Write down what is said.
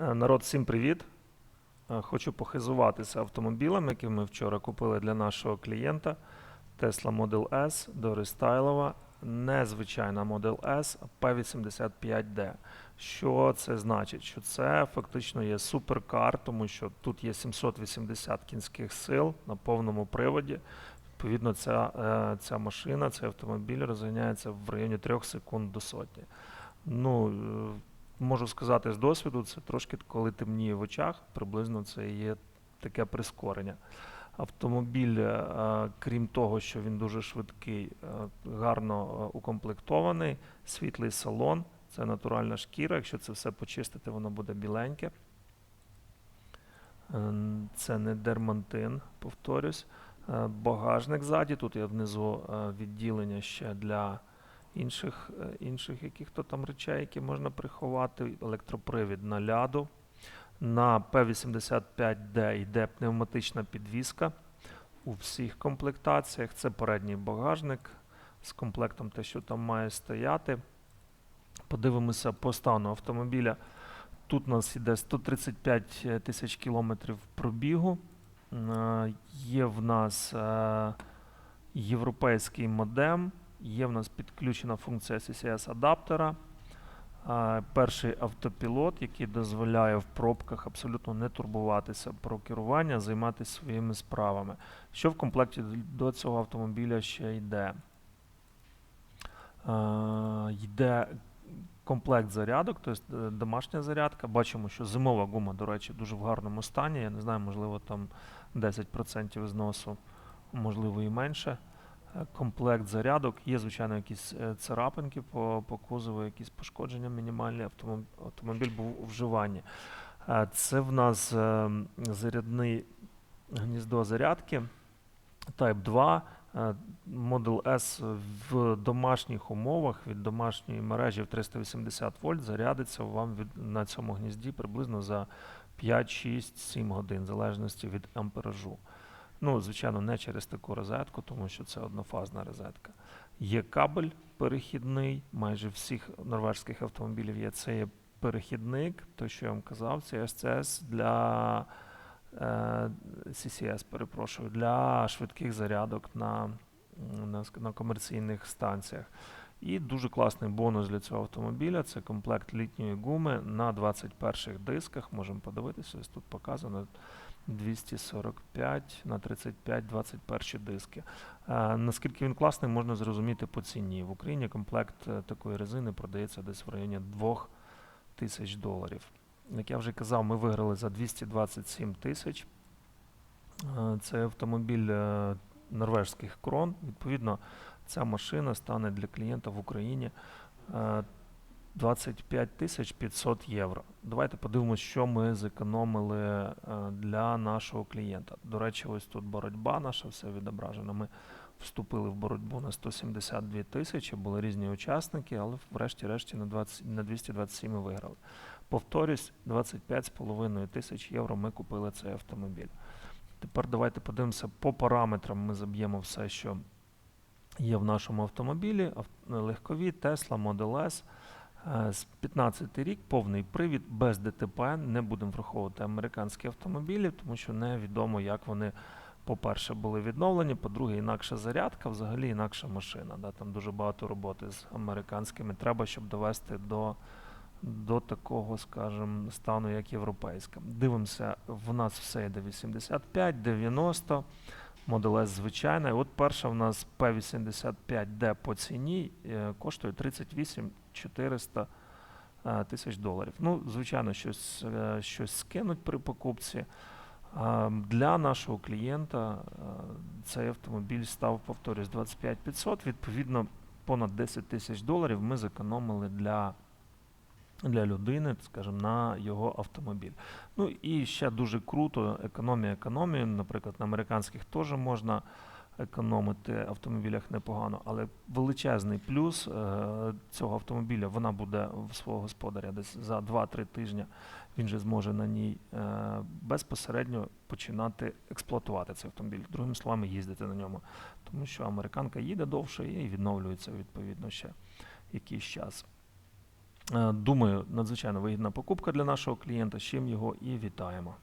Е, Народ, всім привіт! Е, Хочу похизуватися автомобілем, який ми вчора купили для нашого клієнта. Tesla Model S до рестайлова. Незвичайна Model S, P85D. Що це значить? Що це фактично є суперкар, тому що тут є 780 кінських сил на повному приводі. Відповідно, ця, е, ця машина, цей автомобіль розганяється в районі 3 секунд до сотні. Ну, можу сказати з досвіду, це трошки коли темніє в очах, приблизно це є таке прискорення. Автомобіль, е, крім того, що він дуже швидкий, е, гарно е, укомплектований, світлий салон, це натуральна шкіра. Якщо це все почистити, воно буде біленьке. Це не дермантин, повторюсь. Багажник ззаді, тут є внизу відділення ще для інших, е, інших яких-то там речей, які можна приховати. Електропривід на ляду. На P85D йде пневматична підвіска у всіх комплектаціях. Це передній багажник з комплектом те, що там має стояти. Подивимося по стану автомобіля. Тут у нас йде 135 тисяч кілометрів пробігу. Е, Є в нас е, європейський модем, є в нас підключена функція CCS адаптера. Перший автопілот, який дозволяє в пробках абсолютно не турбуватися про керування, займатися своїми справами. Що в комплекті до цього автомобіля ще йде? Йде комплект зарядок, тобто домашня зарядка. Бачимо, що зимова гума, до речі, дуже в гарному стані. Я не знаю, можливо, там 10% зносу, можливо, і менше. Комплект зарядок. Є, звичайно, якісь е, царапинки по, по кузову, якісь пошкодження мінімальні. Автомобіль, автомобіль був у вживанні. Е, Це в нас е, зарядний гніздо зарядки Type 2. Е, Model S в домашніх умовах від домашньої мережі в 380 вольт зарядиться вам від, на цьому гнізді приблизно за 5, 6, 7 годин, в залежності від амперажу. Ну, звичайно, не через таку розетку, тому що це однофазна розетка. Є кабель перехідний, майже всіх норвежських автомобілів є. Це є перехідник, той, що я вам казав, це SCS для е, CCS, перепрошую, для швидких зарядок на, на, на комерційних станціях. І дуже класний бонус для цього автомобіля це комплект літньої гуми на 21 дисках. Можемо подивитися, ось тут показано 245 на 35 21 диски. Е, наскільки він класний, можна зрозуміти по ціні. В Україні комплект е, такої резини продається десь в районі 2 тисяч доларів. Як я вже казав, ми виграли за 227 тисяч. Е, Це автомобіль е, норвежських крон. Відповідно, ця машина стане для клієнта в Україні е, 25 тисяч 500 євро. Давайте подивимося, що ми зекономили е, для нашого клієнта. До речі, ось тут боротьба наша все відображена. Ми вступили в боротьбу на 172 тисячі, були різні учасники, але врешті-решті на, 20, на 227 ми виграли. Повторюсь, 25,5 тисяч євро ми купили цей автомобіль. Тепер давайте подивимося по параметрам. Ми заб'ємо все, що є в нашому автомобілі. Легкові Tesla Model S. Е, З 15 рік повний привід без ДТП. Не будемо враховувати американські автомобілі, тому що невідомо, як вони, по-перше, були відновлені, по-друге, інакша зарядка, взагалі інакша машина. Да? Там дуже багато роботи з американськими. Треба, щоб довести до, до такого, скажімо, стану, як європейська. Дивимося, в нас все йде 85, 90. Model S звичайна. От перша в нас P85D по ціні е, коштує 38 400 е, тисяч доларів. Ну, звичайно, щось, е, щось скинуть при покупці. Для нашого клієнта цей автомобіль став, повторюсь, 25 500. Відповідно, понад 10 тисяч доларів ми зекономили для, для людини, скажімо, на його автомобіль. Ну і ще дуже круто, економія економією. Наприклад, на американських теж можна економити автомобілях непогано, але величезний плюс е, цього автомобіля вона буде в свого господаря десь за 2-3 тижні. Він же зможе на ній е, безпосередньо починати експлуатувати цей автомобіль. Другими словами, їздити на ньому. Тому що американка їде довше і відновлюється відповідно ще якийсь час. Е, Думаю, надзвичайно вигідна покупка для нашого клієнта, з чим його і вітаємо.